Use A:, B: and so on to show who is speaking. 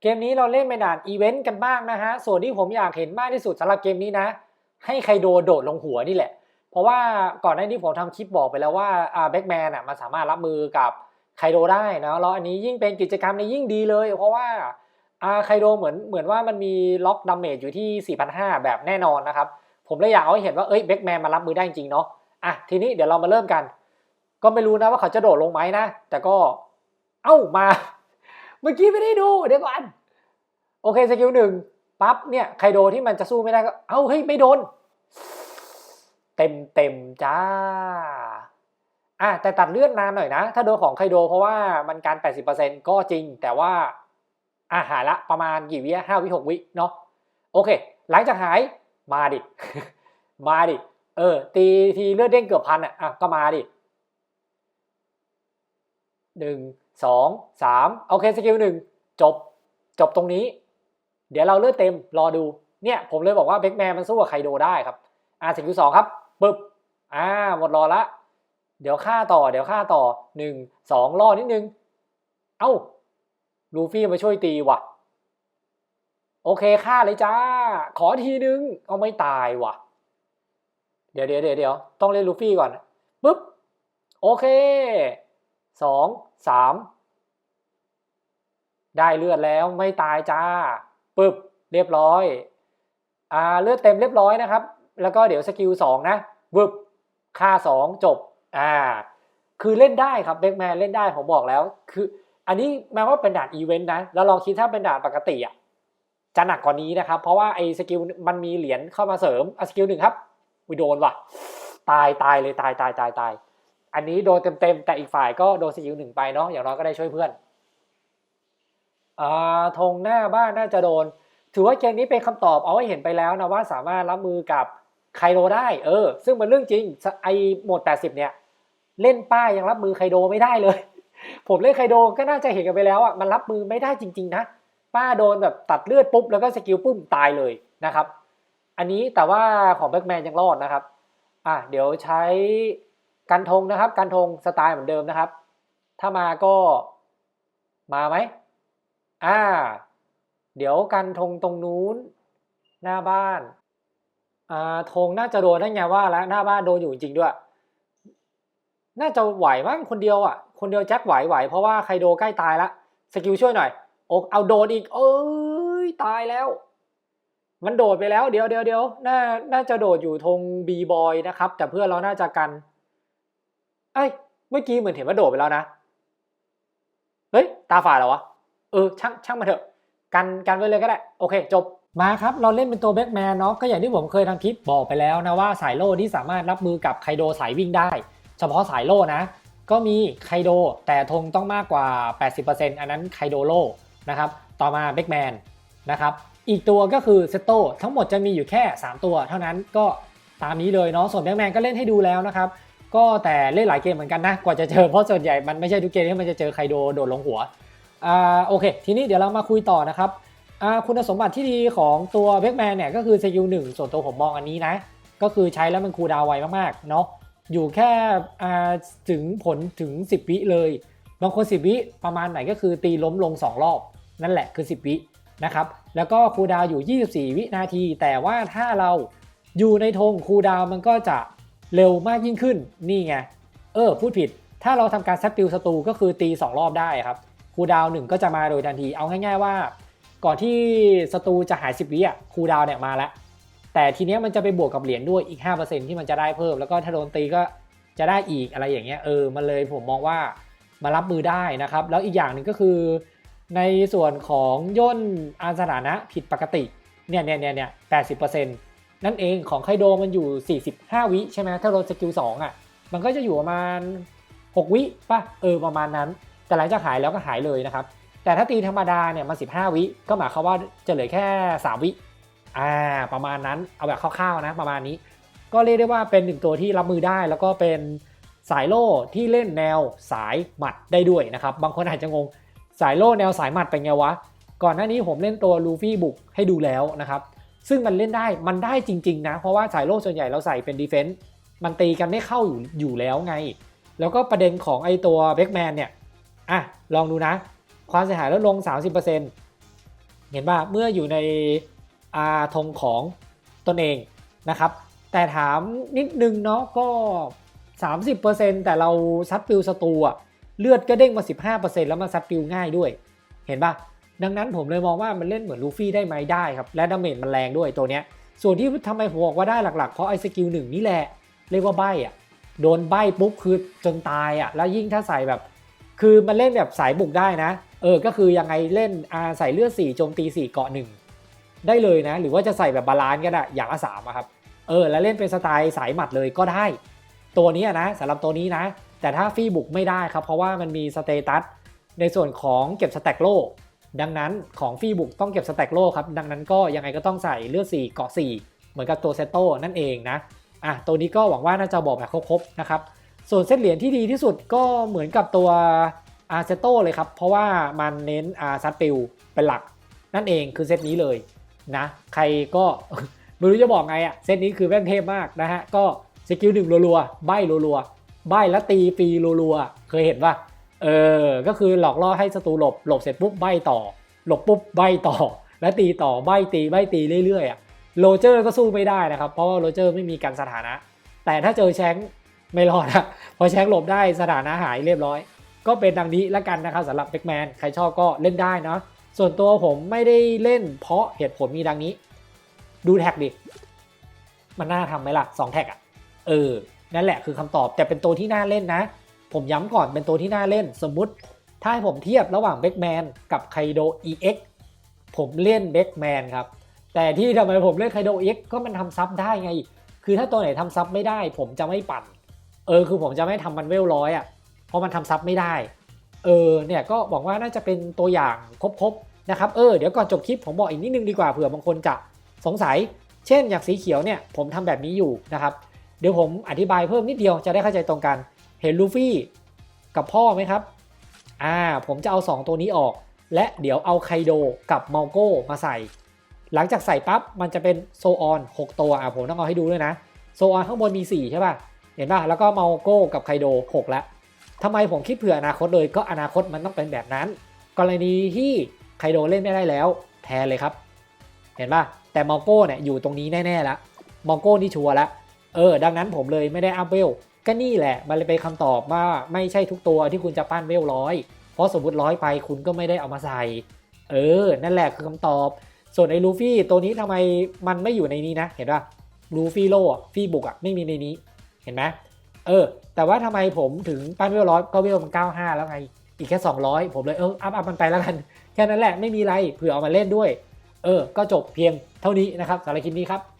A: เกมนี้เราเล่นเป็นด่านอีเวนต์กันบ้างนะฮะ ส่วนที่ผมอยากเห็นมากที่สุดสำหรับเกมนี้นะ ให้ใครโดโดดลงหัวนี่แหละ เพราะว่าก่อนหน้านี้ผมทำคลิปบอกไปแล้วว่าอ่าแบ็กแมนอะมันสามารถรับมือกับไคโดได้นะแล้วอันนี้ยิ่งเป็นกิจกรรมในยิ่งดีเลย เพราะว่าอ่าไคโดเหมือนเหมือนว่ามันมีล็อกดาเมจอยู่ที่ 4,500 แบบแน่นอนนะครับ ผมเลยอยากเอาให้เห็นว่าเอ้ยแบ็กแมนมารับมือได้จริงเนาะอะทีนี้เดี๋ยวเรามาเริ่มกัน ก็ไม่รู้นะว่าเขาจะโดดลงไหมนะ แต่ก็เอ้ามา เมื่อกี้ไม่ได้ดูเดี๋ยวก่อนโอเคสกิลหนึ่งปั๊บเนี่ยไคโดที่มันจะสู้ไม่ได้ก็เอ้าเฮ้ยไม่โดน เต็มเต็มจ้าอะแต่ตัดเลือดนานหน่อยนะ ถ้าโดนของไคโดเพราะว่ามันการ 80%ก็จริง แต่ว่าอาหารละประมาณกี่วิห้าวิหกวิเนาะโอเค หลังจากหายมาดิ มาดิ เออ ตีทีเลือดเด้งเกือบพันอะอะก็มาดิหนึ่ง สองสามโอเคสกิลหนึ่งจบจบตรงนี้ เดี๋ยวเราเลือดเต็มรอดูเนี่ยผมเลยบอกว่าเบคแมนมันสู้กับไคโดได้ครับอ่าสกิลสองครับปึ๊บอ่าหมดรอละ เดี๋ยวฆ่าต่อเดี๋ยวฆ่าต่อหนึ่งสองรอนิดนึง เอ้าลูฟี่มาช่วยตีว่ะ โอเคฆ่าเลยจ้า ขอทีนึงเอาไม่ตายว่ะ เดี๋ยวเดี๋ยวเดี๋ยวเดี๋ยวต้องเล่นลูฟี่ก่อนปึ๊บโอเค สองสามได้เลือดแล้วไม่ตายจ้าปึ๊บเรียบร้อยอ่าเลือดเต็มเรียบร้อยนะครับ แล้วก็เดี๋ยวสกิลสองนะวึบค่าสองจบอ่าคือเล่นได้ครับเบคแมนเล่นได้ผมบอกแล้ว คือ อันนี้แม้ว่าเป็นด่านอีเวนต์นะแล้วลองคิดถ้าเป็นด่านปกติอะจะหนักกว่านี้นะครับ เพราะว่าไอ้สกิลมันมีเหรียญเข้ามาเสริมอะสกิลหนึ่งครับวิโดนว่ะ ตายตายเลยตายตายตายตาย อันนี้โดนเต็มๆแต่อีกฝ่ายก็โดนสกิลหนึ่งไปเนาะอย่างน้อยก็ได้ช่วยเพื่อนอ่าธงหน้าบ้านน่าจะโดน ถือว่าเกมนี้เป็นคำตอบเอาให้เห็นไปแล้วนะว่าสามารถรับมือกับไคโดได้เออ ซึ่งมันเรื่องจริงไอโหมด 80 เนี่ย เล่นป้ายยังรับมือไคโดไม่ได้เลย ผมเล่นไคโดก็น่าจะเห็นกันไปแล้วอะมันรับมือไม่ได้จริง ๆ นะป้าโดนแบบตัดเลือดปุ๊บแล้วก็สกิลปุ๊บตายเลยนะครับ อันนี้แต่ว่าของแบ็กแมนยังรอดนะครับ อะเดี๋ยวใช้ กันธงนะครับกันธงสไตล์เหมือนเดิมนะครับ ถ้ามาก็มาไหมอ่า เดี๋ยวกันธงตรงนู้น หน้าบ้านอ่าธงน่าจะโดนได้ไงว่าแล้วหน้าบ้านโดนอยู่จริงด้วย น่าจะไหวมั้งคนเดียวอะ คนเดียวแจ็คไหวไหวเพราะว่าไคโดใกล้ตายละสกิลช่วยหน่อยอกเอาโดดอีก เอ้ยตายแล้ว มันโดดไปแล้วเดี๋ยวเดี๋ยวเดี๋ยวน่าน่าจะโดดอยู่ธงบีบอยนะครับ แต่เพื่อนเราน่าจะกัน เอ้ย เมื่อกี้เหมือนเห็นว่าโดดไปแล้วนะ เฮ้ย ตาฝาดเหรอวะ เออ ช่าง ช่างมาเถอะ กัน กันไว้เลยก็ได้ โอเค จบ มาครับ เราเล่นเป็นตัวแบ็กแมนเนาะ ก็อย่างที่ผมเคยทำคลิปบอกไปแล้วนะว่าสายโล่ที่สามารถรับมือกับไคโดสายวิ่งได้ เฉพาะสายโล่นะ ก็มีไคโด แต่ธงต้องมากกว่า 80%อันนั้นไคโดโล่นะครับ ต่อมาแบ็กแมนนะครับ อีกตัวก็คือเซโตทั้งหมดจะมีอยู่แค่ 3 ตัว เท่านั้นก็ตามนี้เลยเนาะ ส่วนแบ็กแมนก็เล่นให้ดูแล้วนะครับ ก็แต่เล่นหลายเกมเหมือนกันนะ กว่าจะเจอเพราะส่วนใหญ่มันไม่ใช่ทุกเกมที่มันจะเจอไคโดโดดลงหัวอ่าโอเค ทีนี้เดี๋ยวเรามาคุยต่อนะครับอ่าคุณสมบัติที่ดีของตัวแบ็กแมนเนี่ยก็คือสกิลหนึ่งส่วนตัวผมมองอันนี้นะ ก็คือใช้แล้วมันคูดาวไวมากๆเนาะอยู่แค่อ่าถึงผลถึง 10 วิเลย บางคน 10 วิประมาณไหนก็คือตีล้มลง 2 รอบ นั่นแหละคือ 10 วินะครับแล้วก็คูดาวอยู่ 24 วินาที แต่ว่าถ้าเราอยู่ในธงคูดาวมันก็จะ เร็วมากยิ่งขึ้นนี่ไงเออพูดผิด ถ้าเราทำการซัดติวศัตรูก็คือตี 2 รอบได้ครับคูดาวหนึ่งก็จะมาโดยทันทีเอาง่าย ๆว่า ก่อนที่ศัตรูจะหาย10วิอะคูดาวเนี่ยมาแล้วแต่ทีเนี้ยมันจะไปบวกกับเหรียญด้วยอีก 5%ที่มันจะได้เพิ่ม แล้วก็ถ้าโดนตีก็จะได้อีกอะไรอย่างเงี้ยเออมันเลยผมมองว่ามารับมือได้นะครับ แล้วอีกอย่างหนึ่งก็คือ ในส่วนของย่นอาสถานะผิดปกติเนี่ยเนี่ยเนี่ยเนี่ยแปดสิบเปอร์เซ็นต์ นั่นเองของไคโดมันอยู่ 45 วิใช่ไหมถ้าโดนสกิลสองอะ มันก็จะอยู่ประมาณ 6 วิป่ะ เออประมาณนั้น แต่หลังจากหายแล้วก็หายเลยนะครับ แต่ถ้าตีธรรมดาเนี่ยมัน 15 วิก็หมายความว่าจะเหลือแค่ 3 วิอ่าประมาณนั้นเอาแบบคร่าวๆนะประมาณนี้ ก็เรียกได้ว่าเป็นหนึ่งตัวที่รับมือได้แล้วก็เป็นสายโล่ที่เล่นแนวสายหมัดได้ด้วยนะครับ บางคนอาจจะงงสายโล่แนวสายหมัดเป็นไงวะ ก่อนหน้านี้ผมเล่นตัวลูฟี่บุกให้ดูแล้วนะครับ ซึ่งมันเล่นได้มันได้จริง ๆ นะ เพราะว่าสายโล่ส่วนใหญ่เราใส่เป็นดีเฟนต์มันตีกันไม่เข้าอยู่อยู่แล้วไง แล้วก็ประเด็นของไอตัวเบคแมนเนี่ยอะลองดูนะ ความเสียหายลดลง 30%เห็นป่ะเมื่ออยู่ในอาธงของตนเองนะครับ แต่ถามนิดนึงเนาะก็ 30%แต่เราซัดปิวสตูอะเลือดก็เด้งมา 15%แล้วมาซัดปิวง่ายด้วย เห็นป่ะ ดังนั้นผมเลยมองว่ามันเล่นเหมือนลูฟี่ได้ไหมได้ครับ และดาเมจมันแรงด้วยตัวเนี้ย ส่วนที่ทำไมผมบอกว่าได้หลักๆ เพราะไอ้สกิลหนึ่งนี่แหละ เรียกว่าใบอะ โดนใบปุ๊บคือจนตายอะ แล้วยิ่งถ้าใส่แบบ คือมันเล่นแบบสายบุกได้นะ เออ ก็คือยังไงเล่นอาใส่เลือด4โจมตี 4 เกาะ1ได้เลยนะ หรือว่าจะใส่แบบบาลานซ์ก็ได้อย่างละสามครับ เออ แล้วเล่นเป็นสไตล์สายหมัดเลยก็ได้ ตัวนี้นะสำหรับตัวนี้นะ แต่ถ้าฟีบุกไม่ได้ครับ เพราะว่ามันมีสเตตัสในส่วนของเก็บสแต็กโล ดังนั้นของฟรีบุกต้องเก็บสแต็กโลครับ ดังนั้นก็ยังไงก็ต้องใส่เลือด4เกาะ4 เหมือนกับตัวเซตโต้นั่นเองนะอะตัวนี้ก็หวังว่าน่าจะบอกแบบครบๆนะครับส่วนเซตเหรียญที่ดีที่สุดก็เหมือนกับตัวอาเซโต้เลยครับ เพราะว่ามันเน้นอาซัดปิวเป็นหลักนั่นเองคือเซตนี้เลยนะใครก็ไม่รู้จะบอกไงอะเซตนี้คือแม่งเทพมากนะฮะก็สกิลหนึ่งรัวๆใบรัวๆใบแล้วตีฟรีรัวๆเคยเห็นปะ เออ ก็คือหลอกล่อให้ศัตรูหลบ หลบเสร็จปุ๊บใบต่อ หลบปุ๊บใบต่อ แล้วตีต่อใบตีใบตีเรื่อยๆอะโรเจอร์ก็สู้ไม่ได้นะครับ เพราะว่าโรเจอร์ไม่มีการสถานะ แต่ถ้าเจอแชงค์ไม่รอดนะพอแชงค์หลบได้สถานะหายเรียบร้อย ก็เป็นดังนี้ละกันนะครับสำหรับเบ k แมน ใครชอบก็เล่นได้เนาะส่วนตัวผมไม่ได้เล่น เพราะเหตุผลมีดังนี้ ดูแท็กดิ มันน่าทำไหมล่ะสองแท็กอะเออ นั่นแหละคือคำตอบแต่เป็นตัวที่น่าเล่นนะ ผมย้ำก่อนเป็นตัวที่น่าเล่นสมมุติ ถ้าให้ผมเทียบระหว่างเบ k แมนกับไคโด EX ผมเล่นเบ k แมนครับ แต่ที่ทำไมผมเล่นไคโด EX ก็มันทำซับได้ไง คือถ้าตัวไหนทำซับไม่ได้ ผมจะไม่ปั่น เออคือผมจะไม่ทำมันเวลร้อยอะเพราะมันทำซับไม่ได้ เออเนี่ยก็บอกว่าน่าจะเป็นตัวอย่างครบๆนะครับ เออเดี๋ยวก่อนจบคลิปผมบอกอีกนิดนึงดีกว่าเผื่อบางคนจะสงสัย เช่นอย่างสีเขียวเนี่ยผมทำแบบนี้อยู่นะครับเดี๋ยวผมอธิบายเพิ่มนิดเดียวจะได้เข้าใจตรงกัน เห็นลูฟี่กับพ่อไหมครับ อ่า ผมจะเอา 2 ตัวนี้ออก และเดี๋ยวเอาไคโดกับเมาโก้มาใส่ หลังจากใส่ปั๊บ มันจะเป็นโซออน 6 ตัว อะผมต้องเอาให้ดูด้วยนะ โซออนข้างบนมี 4 ใช่ป่ะ เห็นป่ะ แล้วก็เมาโก้กับไคโด6แล้วทำไมผมคิดเผื่ออนาคตเลย ก็อนาคตมันต้องเป็นแบบนั้น กรณีที่ไคโดเล่นไม่ได้แล้ว แทนเลยครับ เห็นป่ะ แต่เมาโก้เนี่ยอยู่ตรงนี้แน่ๆแล้วเมาโก้นี่ชัวร์ล้วเออ ดังนั้นผมเลยไม่ได้อัพเวล ก็นี่แหละ มันเลยเป็นคำตอบว่าไม่ใช่ทุกตัวที่คุณจะปั้นเวลร้อยเพราะสมมติร้อยไปคุณก็ไม่ได้เอามาใส่ เออ นั่นแหละคือคำตอบ ส่วนไอ้ลูฟี่ตัวนี้ทำไมมันไม่อยู่ในนี้นะ เห็นป่ะลูฟี่โล่ฟี่บุกอะไม่มีในนี้ เห็นไหมเออ แต่ว่าทำไมผมถึงปั้นเวลร้อยก็เวลมัน95แล้วไง อีกแค่ 200 ผมเลยเอออัพอัพมันไปแล้วกัน แค่นั้นแหละไม่มีไรเผื่อเอามาเล่นด้วย เออ ก็จบเพียงเท่านี้นะครับสำหรับคลิปนี้ครับ